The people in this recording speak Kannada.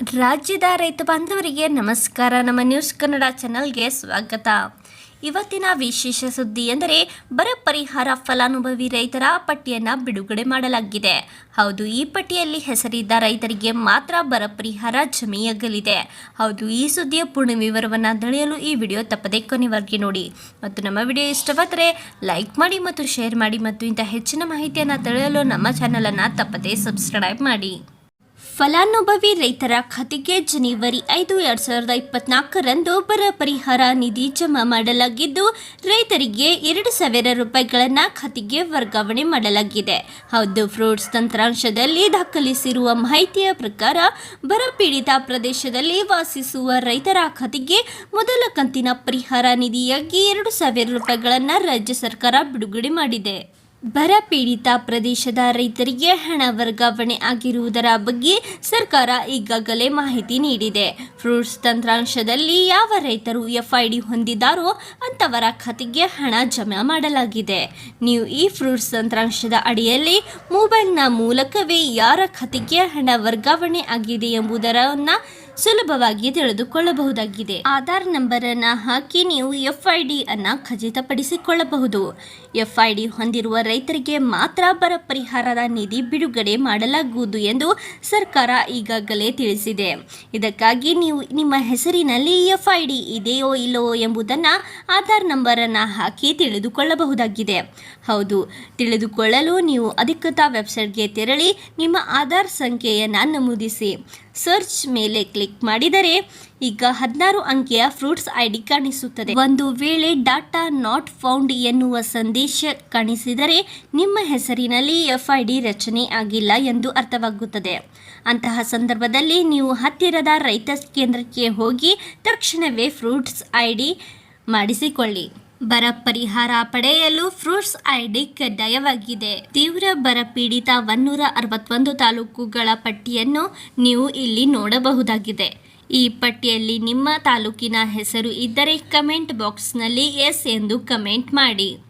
ರಾಜ್ಯದ ರೈತ ಬಾಂಧವರಿಗೆ ನಮಸ್ಕಾರ. ನಮ್ಮ ನ್ಯೂಸ್ ಕನ್ನಡ ಚಾನಲ್ಗೆ ಸ್ವಾಗತ. ಇವತ್ತಿನ ವಿಶೇಷ ಸುದ್ದಿ ಎಂದರೆ, ಬರ ಪರಿಹಾರ ಫಲಾನುಭವಿ ರೈತರ ಪಟ್ಟಿಯನ್ನು ಬಿಡುಗಡೆ ಮಾಡಲಾಗಿದೆ. ಹೌದು, ಈ ಪಟ್ಟಿಯಲ್ಲಿ ಹೆಸರಿದ್ದ ರೈತರಿಗೆ ಮಾತ್ರ ಬರ ಪರಿಹಾರ ಜಮೆಯಾಗಲಿದೆ. ಹೌದು, ಈ ಸುದ್ದಿಯ ಪೂರ್ಣ ವಿವರವನ್ನು ತಿಳಿಯಲು ಈ ವಿಡಿಯೋ ತಪ್ಪದೆ ಕೊನೆವರೆಗೆ ನೋಡಿ. ಮತ್ತು ನಮ್ಮ ವಿಡಿಯೋ ಇಷ್ಟವಾದರೆ, ಲೈಕ್ ಮಾಡಿ ಮತ್ತು ಶೇರ್ ಮಾಡಿ ಮತ್ತು ಇಂಥ ಹೆಚ್ಚಿನ ಮಾಹಿತಿಯನ್ನು ತಿಳಿಯಲು ನಮ್ಮ ಚಾನಲನ್ನು ತಪ್ಪದೇ ಸಬ್ಸ್ಕ್ರೈಬ್ ಮಾಡಿ. ಫಲಾನುಭವಿ ರೈತರ ಖಾತೆಗೆ ಜನವರಿ ಐದು, ಎರಡು ಸಾವಿರದ ಇಪ್ಪತ್ನಾಲ್ಕರಂದು ಬರ ಪರಿಹಾರ ನಿಧಿ ಜಮಾ ಮಾಡಲಾಗಿದ್ದು, ರೈತರಿಗೆ ಎರಡು ಸಾವಿರ ರೂಪಾಯಿಗಳನ್ನು ಖಾತೆಗೆ ವರ್ಗಾವಣೆ ಮಾಡಲಾಗಿದೆ. ಹೌದು, ಫ್ರೂಟ್ಸ್ ತಂತ್ರಾಂಶದಲ್ಲಿ ದಾಖಲಿಸಿರುವ ಮಾಹಿತಿಯ ಪ್ರಕಾರ, ಬರ ಪೀಡಿತ ಪ್ರದೇಶದಲ್ಲಿ ವಾಸಿಸುವ ರೈತರ ಖಾತೆಗೆ ಮೊದಲ ಕಂತಿನ ಪರಿಹಾರ ನಿಧಿಯಾಗಿ ಎರಡು ಸಾವಿರ ರೂಪಾಯಿಗಳನ್ನು ರಾಜ್ಯ ಸರ್ಕಾರ ಬಿಡುಗಡೆ ಮಾಡಿದೆ. ಬರ ಪೀಡಿತ ಪ್ರದೇಶದ ರೈತರಿಗೆ ಹಣ ವರ್ಗಾವಣೆ ಆಗಿರುವುದರ ಬಗ್ಗೆ ಸರ್ಕಾರ ಈಗಾಗಲೇ ಮಾಹಿತಿ ನೀಡಿದೆ. ಫ್ರೂಟ್ಸ್ ತಂತ್ರಾಂಶದಲ್ಲಿ ಯಾವ ರೈತರು ಎಫ್ಐಡಿ ಹೊಂದಿದ್ದಾರೋ ಅಂತವರ ಖಾತೆಗೆ ಹಣ ಜಮಾ ಮಾಡಲಾಗಿದೆ. ನೀವು ಈ ಫ್ರೂಟ್ಸ್ ತಂತ್ರಾಂಶದ ಅಡಿಯಲ್ಲಿ ಮೊಬೈಲ್ನ ಮೂಲಕವೇ ಯಾರ ಖಾತೆಗೆ ಹಣ ವರ್ಗಾವಣೆ ಆಗಿದೆ ಎಂಬುದರನ್ನ ಸುಲಭವಾಗಿ ತಿಳಿದುಕೊಳ್ಳಬಹುದಾಗಿದೆ. ಆಧಾರ್ ನಂಬರ್ ಅನ್ನ ಹಾಕಿ ನೀವು ಎಫ್ ಐ ಡಿ ಅನ್ನ ಖಚಿತಪಡಿಸಿಕೊಳ್ಳಬಹುದು. ಎಫ್ ಐ ಡಿ ಹೊಂದಿರುವ ರೈತರಿಗೆ ಮಾತ್ರ ಬರ ಪರಿಹಾರದ ನಿಧಿ ಬಿಡುಗಡೆ ಮಾಡಲಾಗುವುದು ಎಂದು ಸರ್ಕಾರ ಈಗಾಗಲೇ ತಿಳಿಸಿದೆ. ಇದಕ್ಕಾಗಿ ನೀವು ನಿಮ್ಮ ಹೆಸರಿನಲ್ಲಿ ಎಫ್ ಐ ಡಿ ಇದೆಯೋ ಇಲ್ಲವೋ ಎಂಬುದನ್ನು ಆಧಾರ್ ನಂಬರ್ ಅನ್ನ ಹಾಕಿ ತಿಳಿದುಕೊಳ್ಳಬಹುದಾಗಿದೆ. ಹೌದು, ತಿಳಿದುಕೊಳ್ಳಲು ನೀವು ಅಧಿಕೃತ ವೆಬ್ಸೈಟ್ಗೆ ತೆರಳಿ ನಿಮ್ಮ ಆಧಾರ್ ಸಂಖ್ಯೆಯನ್ನು ನಮೂದಿಸಿ. ಸರ್ಚ್ ಮೇಲೆ ಕ್ಲಿಕ್ ಮಾಡಿದರೆ ಈಗ ಹದಿನಾರು ಅಂಕೆಯ ಫ್ರೂಟ್ಸ್ ಐಡಿ ಕಾಣಿಸುತ್ತದೆ. ಒಂದು ವೇಳೆ ಡಾಟಾ ನಾಟ್ ಫೌಂಡ್ ಎನ್ನುವ ಸಂದೇಶ ಕಾಣಿಸಿದರೆ ನಿಮ್ಮ ಹೆಸರಿನಲ್ಲಿ ಎಫ್ ಐ ಡಿ ರಚನೆ ಆಗಿಲ್ಲ ಎಂದು ಅರ್ಥವಾಗುತ್ತದೆ. ಅಂತಹ ಸಂದರ್ಭದಲ್ಲಿ ನೀವು ಹತ್ತಿರದ ರೈತ ಕೇಂದ್ರಕ್ಕೆ ಹೋಗಿ ತಕ್ಷಣವೇ ಫ್ರೂಟ್ಸ್ ಐ ಡಿ ಮಾಡಿಸಿಕೊಳ್ಳಿ. ಬರ ಪರಿಹಾರ ಪಡೆಯಲು ಫ್ರೂಟ್ಸ್ ಐಡಿ ಕಡ್ಡಾಯವಾಗಿದೆ. ತೀವ್ರ ಬರ ಪೀಡಿತ ಒನ್ನೂರ ಅರವತ್ತೊಂದು ತಾಲೂಕುಗಳ ಪಟ್ಟಿಯನ್ನು ನೀವು ಇಲ್ಲಿ ನೋಡಬಹುದಾಗಿದೆ. ಈ ಪಟ್ಟಿಯಲ್ಲಿ ನಿಮ್ಮ ತಾಲೂಕಿನ ಹೆಸರು ಇದ್ದರೆ ಕಮೆಂಟ್ ಬಾಕ್ಸ್ನಲ್ಲಿ ಎಸ್ ಎಂದು ಕಮೆಂಟ್ ಮಾಡಿ.